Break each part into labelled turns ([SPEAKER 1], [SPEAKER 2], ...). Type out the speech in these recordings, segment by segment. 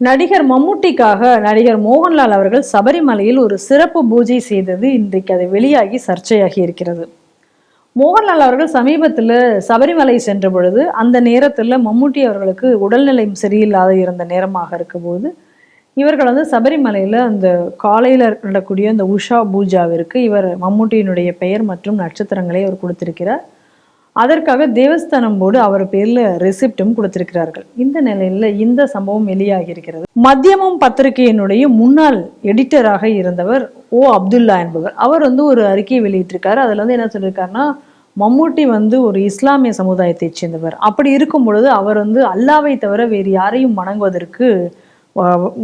[SPEAKER 1] நடிகர் மம்முட்டிக்காக நடிகர் மோகன்லால் அவர்கள் சபரிமலையில் ஒரு சிறப்பு பூஜை செய்தது இன்றைக்கு அது வெளியாகி சர்ச்சையாகி இருக்கிறது. மோகன்லால் அவர்கள் சமீபத்தில் சபரிமலை சென்ற பொழுது அந்த நேரத்தில் மம்முட்டி அவர்களுக்கு உடல்நிலை சரியில்லாத இருந்த நேரமாக இருக்கும்போது இவர்கள் வந்து சபரிமலையில் அந்த காலையில் நடக்கூடிய அந்த உஷா பூஜாவிற்கு இவர் மம்முட்டியினுடைய பெயர் மற்றும் நட்சத்திரங்களை அவர் கொடுத்திருக்கிறார். அதற்காக தேவஸ்தானம் போர்டு அவர் பேர்ல ரெசிப்டும் கொடுத்திருக்கிறார்கள். இந்த நிலையில இந்த சம்பவம் வெளியாகி இருக்கிறது. மத்தியமம் பத்திரிகையினுடைய முன்னாள் எடிட்டராக இருந்தவர் ஓ அப்துல்லா என்பவர். அவர் வந்து ஒரு அறிக்கையை வெளியிட்டிருக்காரு. அதுல வந்து என்ன சொல்லியிருக்காருன்னா மம்மூட்டி வந்து ஒரு இஸ்லாமிய சமுதாயத்தைச் சேர்ந்தவர். அப்படி இருக்கும் பொழுது அவர் வந்து அல்லாவை தவிர வேறு யாரையும் வணங்குவதற்கு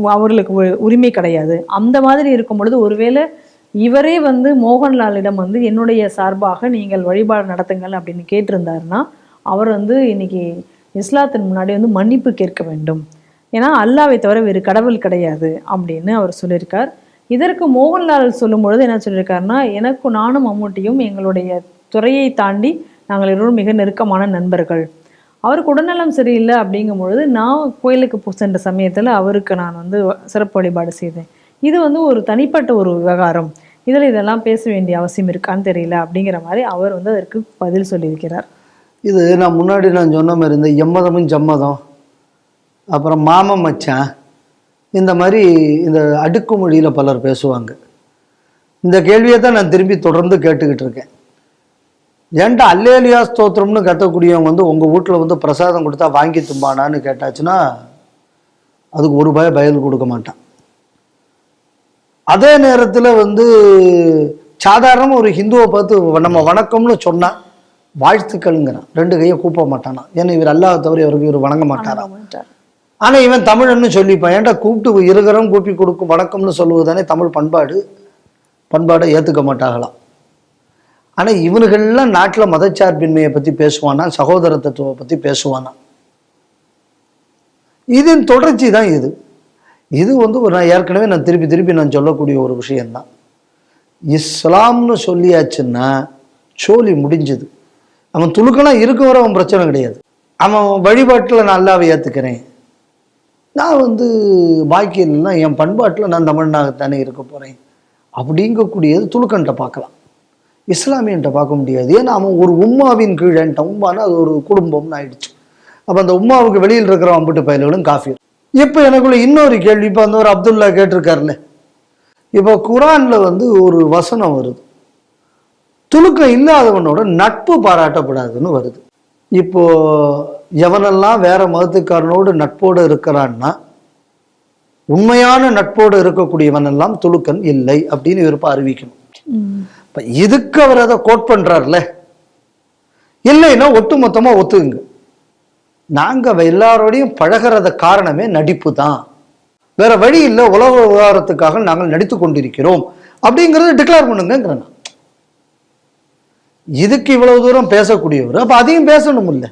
[SPEAKER 1] அவர்களுக்கு உ- உரிமை கிடையாது. அந்த மாதிரி இருக்கும் பொழுது ஒருவேளை இவரே வந்து மோகன்லாலிடம் வந்து என்னுடைய சார்பாக நீங்கள் வழிபாடு நடத்துங்கள் அப்படின்னு கேட்டிருந்தாருன்னா அவர் வந்து இன்னைக்கு இஸ்லாத்தின் முன்னாடி வந்து மன்னிப்பு கேட்க வேண்டும். ஏன்னா அல்லாவை தவிர வேறு கடவுள் கிடையாது அப்படின்னு அவர் சொல்லியிருக்கார். இதற்கு மோகன்லால் சொல்லும் பொழுது என்ன சொல்லியிருக்காருன்னா எனக்கும் நானும் மம்முட்டியும் எங்களுடைய துறையை தாண்டி நாங்கள் இருவரும் மிக நெருக்கமான நண்பர்கள். அவருக்கு உடல்நலம் சரியில்லை அப்படிங்கும் பொழுது நான் கோயிலுக்கு சென்ற சமயத்தில் அவருக்கு நான் வந்து சிறப்பு வழிபாடு செய்தேன். இது வந்து ஒரு தனிப்பட்ட ஒரு விவகாரம். இதில் இதெல்லாம் பேச வேண்டிய அவசியம் இருக்கான்னு தெரியல அப்படிங்கிற மாதிரி அவர் வந்து அதற்கு பதில் சொல்லியிருக்கிறார்.
[SPEAKER 2] இது நான் முன்னாடி நான் சொன்ன மாதிரி இந்த எம்மதமும் ஜம்மதம் அப்புறம் மாமன் மச்சான் இந்த மாதிரி இந்த அடுக்கு மொழியில் பலர் பேசுவாங்க. இந்த கேள்வியை தான் நான் திரும்பி தொடர்ந்து கேட்டுக்கிட்டு இருக்கேன். ஏன்டா அல்லேலியா ஸ்தோத்திரம்னு கத்தக்கூடியவங்க வந்து உங்கள் வீட்டில் வந்து பிரசாதம் கொடுத்தா வாங்கி தும்பானான்னு கேட்டாச்சுன்னா அதுக்கு ஒரு பய பயல் கொடுக்க மாட்டான். அதே நேரத்தில் வந்து சாதாரண ஒரு ஹிந்துவை பார்த்து நம்ம வணக்கம்னு சொன்னா வாழ்த்துக்கள்ங்கிறான். ரெண்டு கையை கூப்ப மாட்டானா. ஏன்னா இவர் அல்லாஹ் தவிர இவருக்கு இவர் வணங்க மாட்டாராம் ஆனா இவன் தமிழன்னு சொல்லிப்பான். ஏன்டா கூப்பிட்டு இருகரம் கூப்பி கொடுக்கும் வணக்கம்னு சொல்லுவதுதானே தமிழ் பண்பாடு? பண்பாடை ஏத்துக்க மாட்டாங்களாம். ஆனா இவனுகள்லாம் நாட்டுல மதச்சார்பின்மையை பத்தி பேசுவானா? சகோதரத்துவத்தை பத்தி பேசுவானா? இதன் தொடர்ச்சி தான் இது. இது வந்து ஒரு நான் ஏற்கனவே நான் திருப்பி திருப்பி நான் சொல்லக்கூடிய ஒரு விஷயந்தான் இஸ்லாம்னு சொல்லியாச்சுன்னா சோழி முடிஞ்சது. அவன் துளுக்கெல்லாம் இருக்க வர அவன் பிரச்சனை கிடையாது. அவன் வழிபாட்டில் நான் அல்லாவை ஏற்றுக்கிறேன் நான் வந்து பாக்கியம்னா என் பண்பாட்டில் நான் தமிழ்நாகத்தானே இருக்க போகிறேன் அப்படிங்கக்கூடியது துலுக்கன்ட்ட பார்க்கலாம். இஸ்லாமியன்ட்ட பார்க்க முடியாது. ஏன்னா அவன் ஒரு உம்மாவின் கீழன்ட்ட உம்மானா அது ஒரு குடும்பம்னு ஆயிடுச்சு. அப்போ அந்த உம்மாவுக்கு வெளியில் இருக்கிற அம்புட்டு பயல்களும் காஃபிர். இப்போ எனக்குள்ள இன்னொரு கேள்வி இப்போ அந்த ஒரு அப்துல்லா கேட்டிருக்காருல்ல இப்போ குரான்ல வந்து ஒரு வசனம் வருது. துலுக்கம் இல்லாதவனோட நட்பு பாராட்டப்படாதுன்னு வருது. இப்போ எவனெல்லாம் வேற மதத்துக்காரனோடு நட்போடு இருக்கிறான்னா உண்மையான நட்போடு இருக்கக்கூடியவனெல்லாம் துலுக்கன் இல்லை அப்படின்னு இவருப்ப அறிவிக்கணும். இப்ப இதுக்கு அவர் அதை கோட் பண்றாருல? இல்லைன்னா ஒட்டுமொத்தமா ஒத்துக்குங்க. நாங்க எல்லாரோடையும் பழகிறத காரணமே நடிப்பு தான் வேற வழி இல்லை உலக விவகாரத்துக்காக நாங்கள் நடித்து கொண்டிருக்கிறோம். அப்படிங்கறத டிக்ளேர் பண்ணுங்கிறேன். இதுக்கு இவ்வளவு தூரம் பேசக்கூடியவர் அப்ப அதையும் பேசணும் இல்ல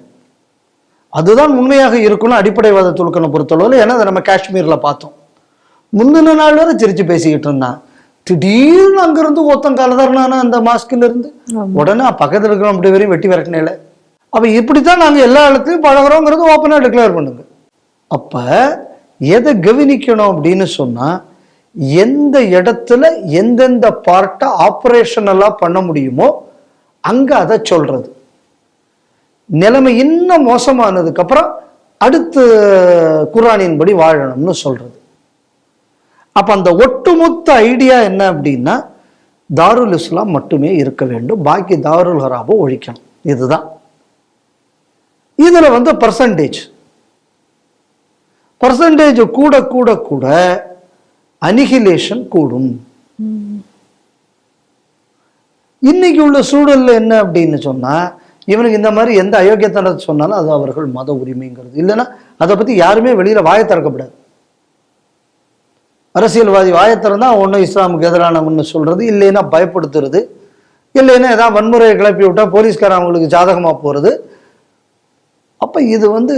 [SPEAKER 2] அதுதான் உண்மையாக இருக்கணும் அடிப்படைவாத துலுக்கனை பொறுத்தளவில் ஏன்னா அதை நம்ம காஷ்மீர்ல பார்த்தோம். முந்தின நாள் வரை சிரிச்சு பேசிக்கிட்டு இருந்தான். திடீர்னு அங்கிருந்து ஒருத்தன் கலதறினானா அந்த மாஸ்க்ல இருந்து உடனே பக்கத்துல இருக்கிற அப்படி வரையும் வெட்டி விரட்டினேல. அப்ப இப்படித்தான் நாங்கள் எல்லா இடத்துலையும் பழகுறோங்கிறது ஓப்பனாக டிக்ளேர் பண்ணுங்க. அப்போ எதை கவனிக்கணும் அப்படின்னு சொன்னால் எந்த இடத்துல எந்தெந்த பார்ட்டை ஆப்ரேஷனலாக பண்ண முடியுமோ அங்கே அதை சொல்கிறது நிலைமை இன்னும் மோசமானதுக்கப்புறம் அடுத்து குரானின்படி வாழணும்னு சொல்கிறது அப்போ அந்த ஒட்டுமொத்த ஐடியா என்ன அப்படின்னா தாருல் இஸ்லாம் மட்டுமே இருக்க வேண்டும். பாக்கி தாருல் ஹராபோ ஒழிக்கணும். இதுதான். இதில் வந்து பர்சன்டேஜ் பர்சன்டேஜ் கூட கூட கூட அனிகிலேஷன் கூடும். இன்னைக்கு உள்ள சூழல்ல என்ன அப்படின்னு சொன்னா இவனுக்கு இந்த மாதிரி எந்த அயோக்கியத்தனத்தை சொன்னாலும் அது அவர்கள் மத உரிமைங்கிறது. இல்லைன்னா அதை பத்தி யாருமே வெளியில வாயை திறக்கப்படாது. அரசியல்வாதி வாயை திறந்தா ஒன்றும் இஸ்லாமுக்கு எதிரானவன்னு சொல்றது இல்லைன்னா பயப்படுத்துறது இல்லைன்னா ஏதாவது வன்முறையை கிளப்பி விட்டா போலீஸ்காரன் அவங்களுக்கு ஜாதகமா போறது அப்போ இது வந்து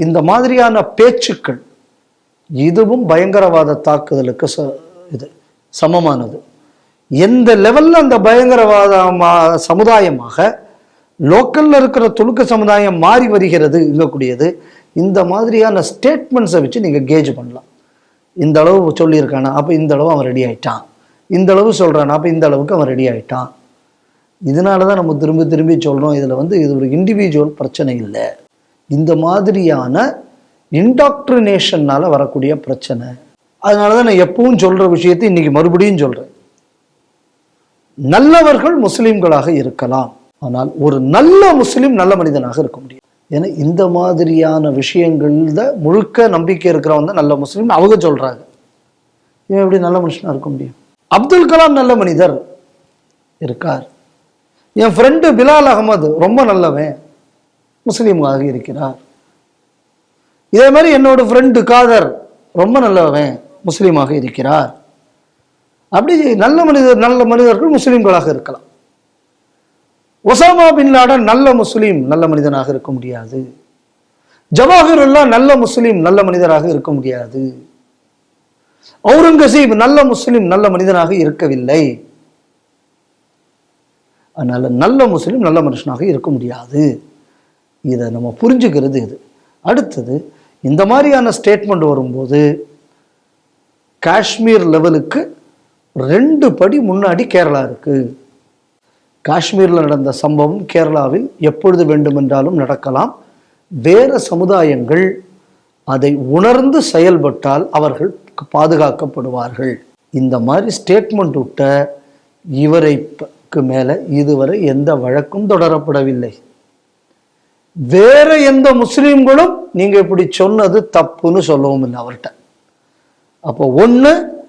[SPEAKER 2] இந்த மாதிரியான பேச்சுக்கள் இதுவும் பயங்கரவாத தாக்குதலுக்கு ச- இது சமமானது. எந்த லெவலில் அந்த பயங்கரவாத மா- சமுதாயமாக லோக்கலில் இருக்கிற துலுக்க சமுதாயம் மாறி வருகிறது இருக்கக்கூடியது இந்த மாதிரியான ஸ்டேட்மெண்ட்ஸை வச்சு நீங்கள் கேஜ் பண்ணலாம். இந்த அளவு சொல்லியிருக்கானா அப்போ இந்த அளவு அவன் ரெடி ஆயிட்டான். இந்த அளவு சொல்கிறானா அப்போ இந்த அளவுக்கு அவன் ரெடி ஆயிட்டான். இதனால தான் நம்ம திரும்பி திரும்பி சொல்கிறோம் இதில் வந்து இது ஒரு இண்டிவிஜுவல் பிரச்சனை இல்லை. இந்த மாதிரியான இன்டாக்ட்ரினேஷன்னால் வரக்கூடிய பிரச்சனை. அதனால தான் நான் எப்பவும் சொல்கிற விஷயத்தை இன்னைக்கு மறுபடியும் சொல்கிறேன் நல்லவர்கள் முஸ்லிம்களாக இருக்கலாம். ஆனால் ஒரு நல்ல முஸ்லிம் நல்ல மனிதனாக இருக்க முடியும் ஏன்னா இந்த மாதிரியான விஷயங்கள்ல முழுக்க நம்பிக்கை இருக்கிறவன் தான் நல்ல முஸ்லீம் அவங்க சொல்கிறாங்க இவன் எப்படி நல்ல மனுஷனா இருக்க முடியும்? அப்துல் கலாம் நல்ல மனிதர் இருக்கார். என் ஃப்ரெண்டு பிலால் அகமது ரொம்ப நல்லவன். முஸ்லீமாக இருக்கிறார். இதே மாதிரி என்னோட ஃப்ரெண்டு காதர் ரொம்ப நல்லவன் முஸ்லீமாக இருக்கிறார். அப்படி நல்ல மனிதர் நல்ல மனிதர்கள் முஸ்லீம்களாக இருக்கலாம். ஒசாமா பின் லாடன் நல்ல முஸ்லீம் நல்ல மனிதனாக இருக்க முடியாது. ஜவாஹிருல்லா நல்ல முஸ்லீம் நல்ல மனிதராக இருக்க முடியாது. அவுரங்கசீப் நல்ல முஸ்லீம் நல்ல மனிதனாக இருக்கவில்லை. அதனால நல்ல முஸ்லீம் நல்ல மனுஷனாக இருக்க முடியாது. இதை நம்ம புரிஞ்சுக்கிறது இது. அடுத்தது இந்த மாதிரியான ஸ்டேட்மெண்ட் வரும்போது காஷ்மீர் லெவலுக்கு ரெண்டு படி முன்னாடி கேரளா இருக்கு. காஷ்மீரில் நடந்த சம்பவம் கேரளாவில் எப்பொழுது வேண்டுமென்றாலும் நடக்கலாம். வேறு சமுதாயங்கள் அதை உணர்ந்து செயல்பட்டால் அவர்கள் பாதுகாக்கப்படுவார்கள். இந்த மாதிரி ஸ்டேட்மெண்ட் விட்ட இவரைக்கு மேலே இதுவரை எந்த வழக்கும் தொடரப்படவில்லை. வேற எந்த முஸ்லீம்களும் நீங்க இப்படி சொன்னது தப்புன்னு சொல்லவும் இல்லை அவர்கிட்ட. அப்போ ஒன்று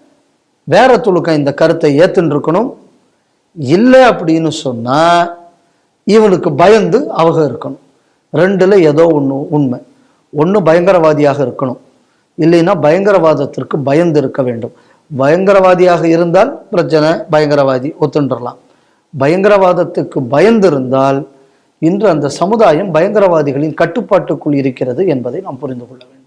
[SPEAKER 2] வேற துலுக்கம் இந்த கருத்தை ஏத்துன்னு இருக்கணும் இல்லை அப்படின்னு சொன்னா இவனுக்கு பயந்து அவங்க இருக்கணும். ரெண்டுல ஏதோ ஒன்று உண்மை. ஒன்று பயங்கரவாதியாக இருக்கணும். இல்லைன்னா பயங்கரவாதத்திற்கு பயந்து இருக்க வேண்டும். பயங்கரவாதியாக இருந்தால் பிரச்சனை பயங்கரவாதி ஒத்துண்டுடலாம் பயங்கரவாதத்துக்கு பயந்து இருந்தால் இன்று அந்த சமுதாயம் பயங்கரவாதிகளின் கட்டுப்பாட்டுக்குள் இருக்கிறது என்பதை நாம் புரிந்து கொள்ள வேண்டும்.